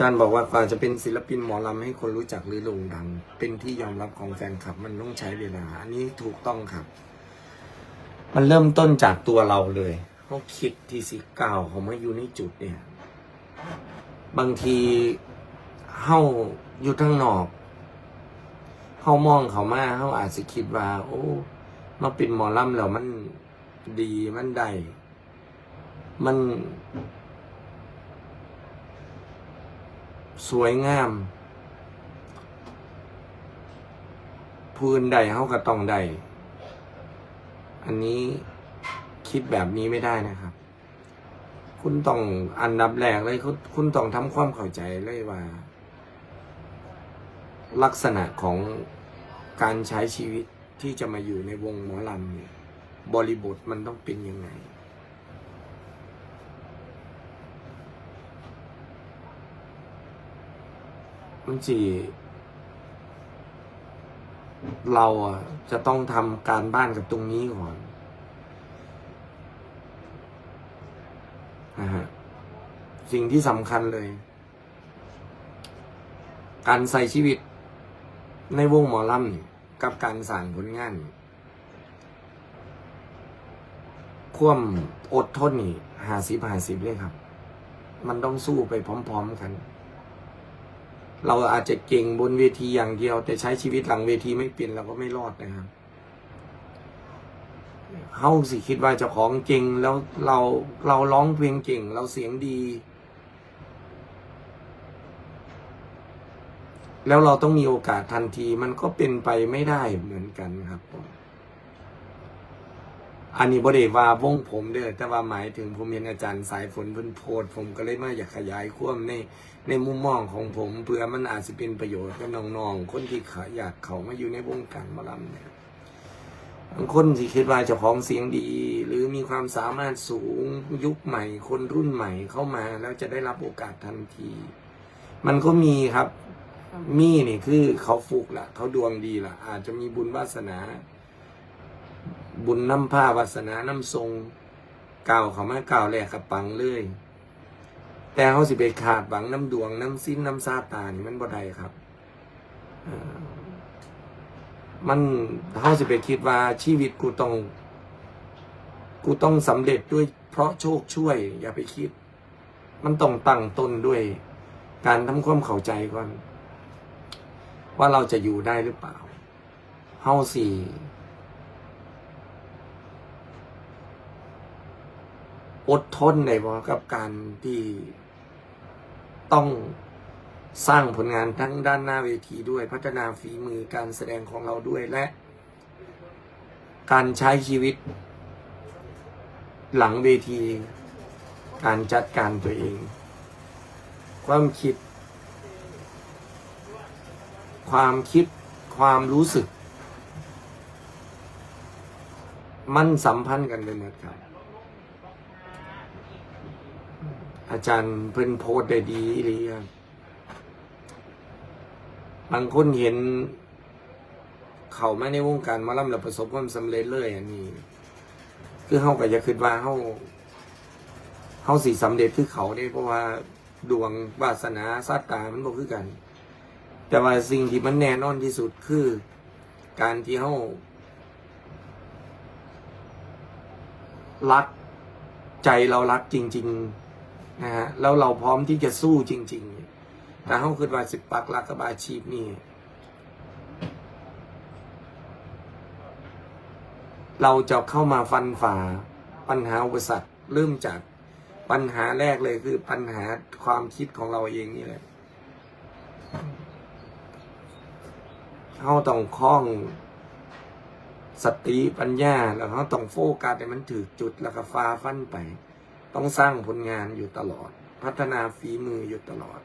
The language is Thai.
จารย์บอกว่ากว่าจะเป็นศิลปินหมอลำให้คนรู้จักหรือโด่งดัง เป็นที่ยอมรับของแฟนคลับ มันต้องใช้เวลา อันนี้ถูกต้องครับ มันเริ่มต้นจากตัวเราเลยเขาคิดที่สิก้าวเขามาอยู่ในจุดเนี่ย บางทีเฮาอยู่ทั้งนอกเฮามองเขามาเฮาอาจจะคิดว่า โอ้มาเป็นหมอลำแล้วมันดีมันได้มัน สวยงาม พื้นใดเขาก็ต้องใด อันนี้คิดแบบนี้ไม่ได้นะครับ คุณต้องอันดับแรกเลยคุณคุณต้องทำความเข้าใจเลยว่า ลักษณะของการใช้ชีวิตที่จะมาอยู่ในวงหมอลำเนี่ยบริบทมันต้องเป็นยังไง มันจีเราอะ จะต้องทำการบ้านกับตรงนี้ก่อนนะฮะสิ่งที่สำคัญเลย การใส่ชีวิตในวงหมอลำกับการสางผลงานควมอดทนนี่หาสิบหาสิบเลยครับ มันต้องสู้ไปพร้อม ๆ กัน เราอาจจะเก่งบนเวทีอย่างเดียว แต่ใช้ชีวิตหลังเวทีไม่เป็นเราก็ไม่รอดนะครับเฮาสิคิดว่าเจ้าของเก่งแล้วเราเราร้องเพลงเก่ง เราเสียงดี แล้วเราต้องมีโอกาสทันทีมันก็เป็นไปไม่ได้เหมือนกันครับผม อันนี้บริว่าวงผมเด้อแต่ว่าหมายถึงผมเห็นอาจารย์สายฝนเพิ่นโพดผมก็เลยมาอยากขยายความในในมุมมองของผมเพื่อมันอาจจะเป็นประโยชน์กับน้องๆคนที่เขาอยากเขามาอยู่ในวงการหมอลำเนี่ยบางคนที่คิดว่าเจ้าของเสียงดี หรือมีความสามารถสูงยุคใหม่ คนรุ่นใหม่เข้ามาแล้วจะได้รับโอกาสทันที มันก็มีครับ มีนี่คือเขาฟุกละเขาดวงดีละอาจจะมีบุญวาสนา บุญน้ำผ้าวาสนาน้ำทรงเก่าเขามาก่าแหลกกับปังเลย แต่เขาสิไปขาดหวังน้ำดวงน้ำสิ้นน้ำซาตานี่มันบ่ได้ครับมันเขาสิไปคิดว่าชีวิตกูต้อง กูต้องสำเร็จด้วยเพราะโชคช่วย อย่าไปคิด มันต้องตั้งต้นด้วยการทำความเข้าใจก่อน ว่าเราจะอยู่ได้หรือเปล่าเฮาสี่ อดทนได้บ่กับการที่ต้องสร้างผลงานทั้งด้านหน้าเวทีด้วยพัฒนาฝีมือการแสดงของเราด้วยและ การใช้ชีวิต หลังเวที การจัดการตัวเอง ความคิด ความคิดความรู้สึก มันสัมพันธ์กันไปหมดครับ อาจารย์เพิ่นโพสได้ดีอีหลีครับบางคนเห็น เขามาในวงการมาล่ำแล้วประสบความสำเร็จเลยอันนี้ คือเฮาก็อย่าคิดว่าเฮาเฮาสิสำเร็จคือเขาได้เพราะว่าดวงวาสนาซาตามันบ่คือกัน แต่ว่าสิ่งที่มันแน่นอนที่สุดคือ การที่เฮารักใจเรารักจริง ๆ นะฮะแล้วเราพร้อมที่จะสู้จริง ๆ แต่เขาคือว่าสิบปักหลักกับอาชีพนี่เราจะเข้ามาฟันฝ่าปัญหาอุปสรรคเริ่มจากปัญหาแรกเลยคือปัญหาความคิดของเราเองนี่แหละเขาต้องคล้องสติปัญญา แล้วเขาต้องโฟกัสให้มันถือจุดแล้วก็ฟ้าฟันไป ต้องสร้างผลงานอยู่ตลอด พัฒนาฝีมืออยู่ตลอด